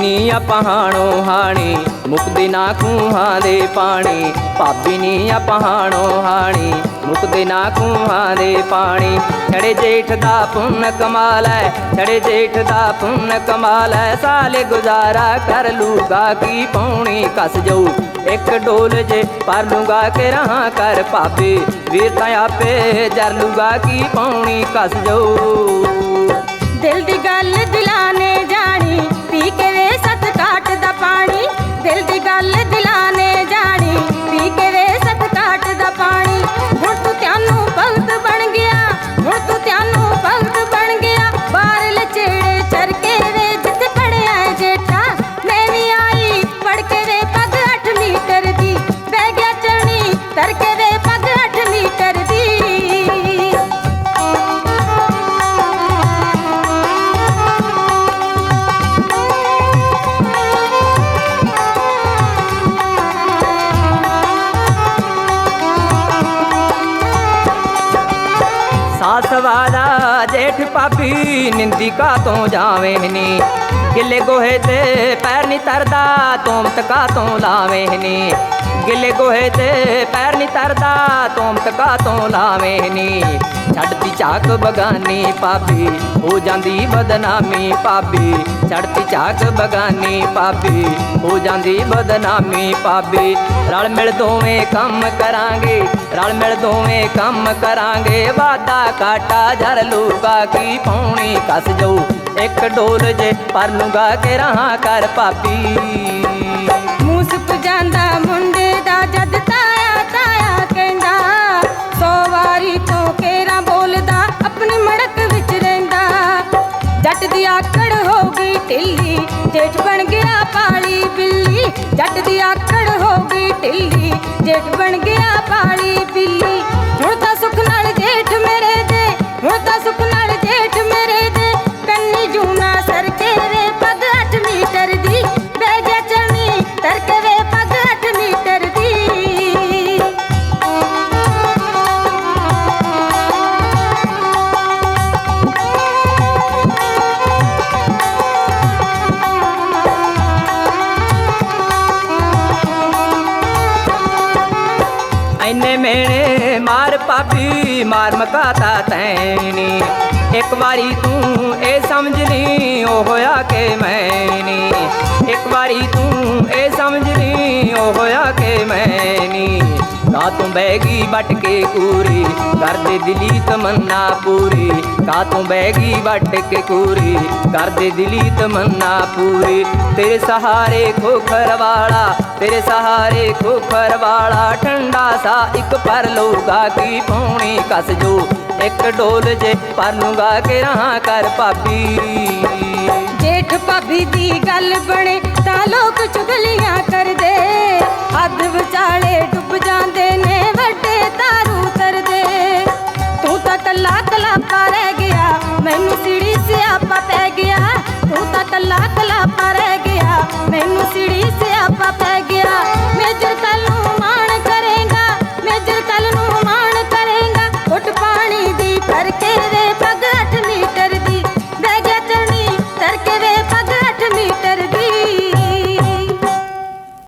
ਨੀ ਆਪਹਾਣੋ ਹਾਣੀ ਮੁਕਦੇ ਨਾ ਖੂਹਾਂ ਦੇ ਪਾਣੀ, ਭਾਬੀ ਨੀ ਆਪਹਾਣੋ ਹਾਣੀ ਮੁਕਦੇ ਨਾ ਖੂਹਾਂ ਦੇ ਪਾਣੀ। ਛੜੇ ਜੇਠ ਦਾ ਪੁੰਨ ਕਮਾਲ ਹੈ ਛੜੇ ਜੇਠ ਦਾ ਪੁੰਨ ਕਮਾਲ ਹੈ ਸਾਲ ਗੁਜ਼ਾਰਾ ਕਰ ਲੂਗਾ ਕੀ ਪੌਣੀ ਕਸ ਜਾਊ। ਇੱਕ ਡੋਲ ਜੇ ਪਰ ਲੂਗਾ ਕਿ ਰਹਾ ਕਰ ਭਾਬੀ, ਵੀਰ ਤਾਂ ਆਪੇ ਜਰ ਲੂਗਾ ਕੀ ਪੌਣੀ ਕਸ ਜਾਊ। ਦਿਲ ਦੀ ਗੱਲ ਦਿਲਾਂ ਨੇ ਪਾਣੀ ਦਿਲ ਦੀ ਗੱਲ ਦਿਲਾਂ ਜੇਠ ਨਿੰਦੀ ਕਾ ਤੋਂ ਜਾਵੇਂ ਨੀ ਗਿੱਲੇ ਗੋਹੇ ਤੇ ਪੈਰ ਨਹੀਂ ਤਰਦਾ ਤੋਮਤ ਕਾ ਤੋਂ ਲਾਵੇਂ ਨੀ ਗਿੱਲੇ ਗੋਹੇ ਤੇ ਪੈਰ ਨਹੀਂ ਤਰਦਾ ਤੋਮਤ ਕਾ ਤੋਂ ਲਾਵੇਂ ਨੀ। ਛੱਡਦੀ ਝਾਕ ਬਗਾਨੀ ਪਾਪੀ ਹੋ ਜਾਂਦੀ ਬਦਨਾਮੀ ਪਾਪੀ ਛੱਡਦੀ ਝਾਕ ਬਗਾਨੀ ਪਾਪੀ ਹੋ ਜਾਂਦੀ ਬਦਨਾਮੀ ਪਾਪੀ ਰਲ ਮਿਲ ਦੋਵੇਂ ਕੰਮ ਕਰਾਂਗੇ, ਰਲ ਮਿਲ ਦੋਵੇਂ ਕੰਮ ਕਰਾਂਗੇ। ਵਾਦਾ ਕਾਟਾ ਜਰ ਲੂਗਾ, ਕੀ ਪੌਣੀ ਕਸ ਜਾਊ। ਇੱਕ ਡੋਲ ਜੇ ਪਰ ਲੂਗਾ, ਕਿ ਰਹਾ ਕਰ ਪਾਪੀ ਮੂੰਹ ਜਾਂਦਾ ਜੱਟ ਦੀ ਆਕੜ ਹੋ ਗਈ ਢਿੱਲੀ ਜੇਠ ਬਣ ਗਿਆ ਐਨੇ ਮੇਣੇ ਮਾਰ ਪਾਪੀ, ਮਾਰ ਮਕਾਤਾ ਤੈਨੀ ਇੱਕ ਵਾਰੀ ਤੂੰ ਇਹ ਸਮਝ ਲਈ ਉਹ ਹੋਇਆ ਕਿ ਮੈਂ ਇੱਕ ਵਾਰੀ ਤੂੰ ਇਹ ਸਮਝ ਲਈ ਉਹ ਹੋਇਆ ਕਿ ਮੈਂ ਨੀ ਕਾ ਤੂੰ ਬੈਗੀ ਵੱਟ ਕੇ ਕੂਰੀ ਕਰਦੇ ਦਿਲੀ ਤਮੰਨਾ ਪੂਰੀ। ਕਾ ਤੂੰ ਬੈਗੀ ਵੱਟ ਕੇ ਕੂਰੀ ਕਰਦੇ ਦਿਲੀ ਤਮੰਨਾ ਪੂਰੀ। ਤੇਰੇ ਸਹਾਰੇ ਖੋਖਰ ਵਾਲਾ, ਤੇਰੇ ਸਹਾਰੇ ਖੋਖਰ ਵਾਲਾ। ਠੰਡਾ ਸਾ ਇੱਕ ਪਰ ਲੋਗਾ ਕੀ ਪੌਣੀ ਕਸ ਜੋ, ਇੱਕ ਡੋਲ ਜੇ ਪਰ ਲੂੰਗਾ ਕੇ ਰਹਾ ਕਰ ਭਾਬੀ। ਜੇਠ ਭਾਬੀ ਦੀ ਗੱਲ ਬਣੇ ਤਾਂ ਲੋਕ ਚੁਗਲੀ